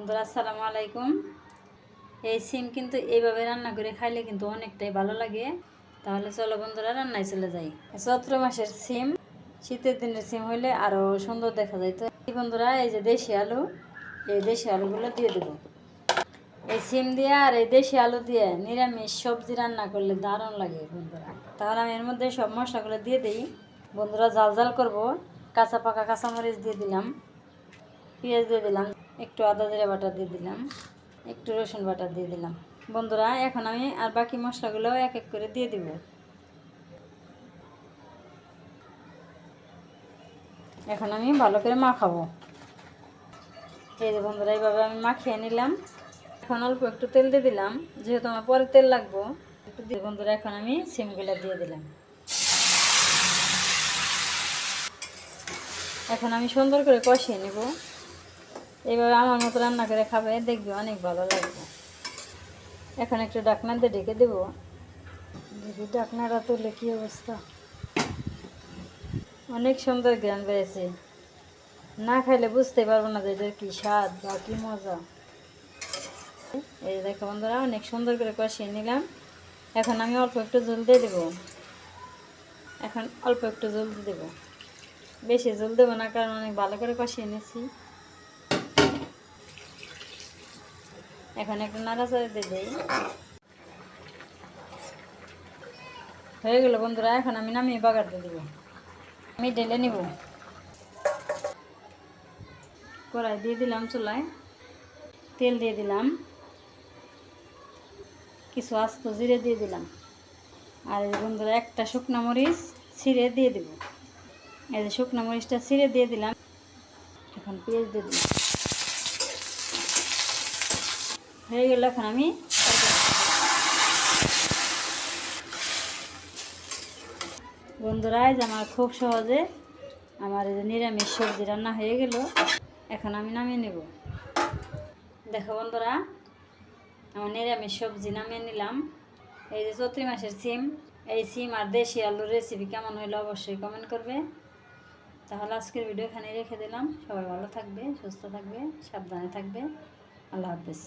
বন্ধুরা, আসসালামু আলাইকুম। এই সিম কিন্তু এইভাবে রান্না করে খাইলে কিন্তু অনেকটাই ভালো লাগে। তাহলে চলো বন্ধুরা, রান্নায় চলে যাই। চৈত্র মাসের সিম, শীতের দিনের সিম হইলে আরও সুন্দর দেখা যায়। তো এই বন্ধুরা, এই যে দেশি আলু, এই দেশি আলুগুলো দিয়ে দেবো। এই সিম দিয়ে আর এই দেশি আলু দিয়ে নিরামিষ সবজি রান্না করলে দারুণ লাগে বন্ধুরা। তাহলে আমি এর মধ্যে সব মশলাগুলো দিয়ে দিই। বন্ধুরা জাল জাল করব। কাঁচা পাকা কাঁচামরিচ দিয়ে দিলাম। পেঁয়াজ দিয়ে দিলাম। একটু আদা জিরা বাটা দিয়ে দিলাম, একটু রসুন বাটা দিয়ে দিলাম। বন্ধুরা, এখন আমি আর বাকি মশলাগুলো এক এক করে দিয়ে দিব। এখন আমি ভালো করে মাখাবো। এই যে বন্ধুরা, এইভাবে আমি মাখিয়ে নিলাম। এখন অল্প একটু তেল দিয়ে দিলাম, যেহেতু আমার পরে তেল লাগবো। একটু দিয়ে বন্ধুরা, এখন আমি সিমগুলো দিয়ে দিলাম। এখন আমি সুন্দর করে কষিয়ে নেব। এইভাবে আমার মতো রান্না করে খাবে, দেখবে অনেক ভালো লাগবে। এখন একটু ডাকনা দিয়ে ডেকে দেবো। দেখি ডাকনাটা তুলে কী অবস্থা। অনেক সুন্দর জ্ঞান বেড়েছে না খাইলে বুঝতে পারব না যে এটার কী স্বাদ বা কী মজা। এই দেখো বন্ধুরা, অনেক সুন্দর করে কষিয়ে নিলাম। এখন আমি অল্প একটু জল দিয়ে দেবো। এখন অল্প একটু জল দিয়ে দেবো। বেশি জল দেবো না, কারণ অনেক ভালো করে কষিয়ে নিয়েছি। এখন একটু নাড়াচাড়া দিয়ে দিই। হয়ে গেল বন্ধুরা, এখন আমি নামিয়ে বাগার দিয়ে দেবো। আমি ঢেলে নিব। কড়াই দিয়ে দিলাম চুলায়। তেল দিয়ে দিলাম। কিছু আস্ত জিরে দিয়ে দিলাম। আর এই বন্ধুরা, একটা শুকনো মরিচ ছিঁড়ে দিয়ে দেব। এই যে শুকনো মরিচটা ছিঁড়ে দিয়ে দিলাম। এখন পেঁয়াজ দিয়ে দিলাম। হয়ে গেল এখন আমি বন্ধুরা আজ আমার খুব সহজে আমার এই যে নিরামিষ সবজি রান্না হয়ে গেল। এখন আমি নামিয়ে নেব। দেখো বন্ধুরা, আমার নিরামিষ সবজি নামিয়ে নিলাম। এই যে চৈত্রি মাসের সিম, এই সিম আর দেশি আলুর রেসিপি কেমন হইল অবশ্যই কমেন্ট করবে। তাহলে আজকের ভিডিও এখানে রেখে দিলাম। সবাই ভালো থাকবে, সুস্থ থাকবে, সাবধানে থাকবে। আল্লাহ হাফিজ।